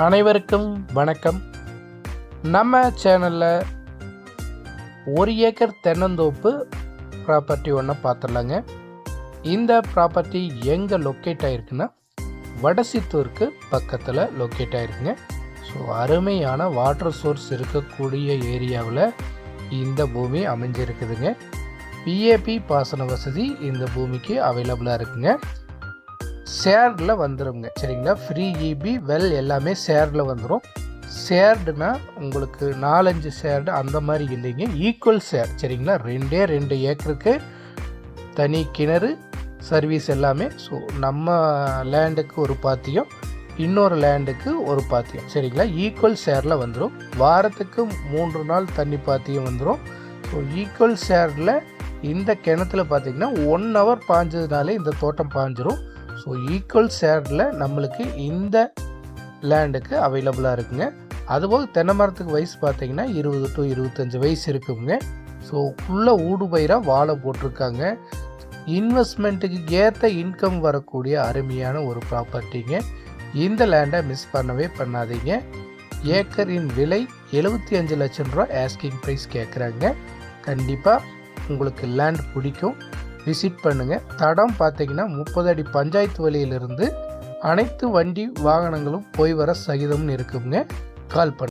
அனைவருக்கும் வணக்கம். நம்ம சேனலில் ஒரு ஏக்கர் தென்னந்தோப்பு ப்ராப்பர்ட்டி ஒன்று பார்த்துடலாங்க இந்த ப்ராப்பர்ட்டி எங்கே லொக்கேட் ஆகிருக்குன்னா வடசித்தூருக்கு பக்கத்தில் லொக்கேட் ஆகிருக்குங்க ஸோ அருமையான வாட்டர் சோர்ஸ் இருக்கக்கூடிய ஏரியாவில் இந்த பூமி அமைஞ்சிருக்குதுங்க. பிஏபி பாசன வசதி இந்த பூமிக்கு அவைலபிளாக இருக்குங்க. ஷேர்டில் வந்துடுங்க சரிங்களா? ஃப்ரீ இபி வெல் எல்லாமே ஷேர்டில் வந்துடும் ஷேர்டுனா உங்களுக்கு நாலஞ்சு ஷேர்டு அந்த மாதிரி இல்லைங்க. ஈக்குவல் ஷேர் சரிங்களா? ரெண்டே ரெண்டு ஏக்கருக்கு தனி கிணறு சர்வீஸ் எல்லாமே. ஸோ நம்ம லேண்டுக்கு ஒரு பாத்தியம் இன்னொரு லேண்டுக்கு ஒரு பாத்தியம். சரிங்களா? ஈக்குவல் ஷேரில் வந்துடும் வாரத்துக்கு மூன்று நாள் தண்ணி பாத்தியம் வந்துடும் ஸோ ஈக்குவல் ஷேரில் இந்த கிணத்துல பார்த்தீங்கன்னா ஒன் ஹவர் பாஞ்சதுனாலே இந்த தோட்டம் பாஞ்சிரும். ஸோ ஈக்குவல் ஷேரில் நம்மளுக்கு இந்த லேண்டுக்கு அவைலபிளாக இருக்குங்க. அதுபோல் தென்னை மரத்துக்கு வயசு பார்த்தீங்கன்னா இருபது டு இருபத்தஞ்சி வயசு இருக்குங்க. ஸோ உள்ள ஊடுபயிராக வாழை போட்டிருக்காங்க. இன்வெஸ்ட்மெண்ட்டுக்கு ஏற்ற இன்கம் வரக்கூடிய அருமையான ஒரு ப்ராப்பர்ட்டிங்க இந்த லேண்டை மிஸ் பண்ணவே பண்ணாதீங்க. ஏக்கரின் விலை எழுபத்தி அஞ்சு லட்சம் ரூபா ஆஸ்கிங் ப்ரைஸ் கேட்குறாங்க கண்டிப்பாக உங்களுக்கு லேண்ட் பிடிக்கும். விசிட் பண்ணுங்கள் தடம் பார்த்தீங்கன்னா முப்பது அடி பஞ்சாயத்து வழியிலிருந்து அனைத்து வண்டி வாகனங்களும் போய் வர சகிதம்னு இருக்குங்க. கால் பண்ணு.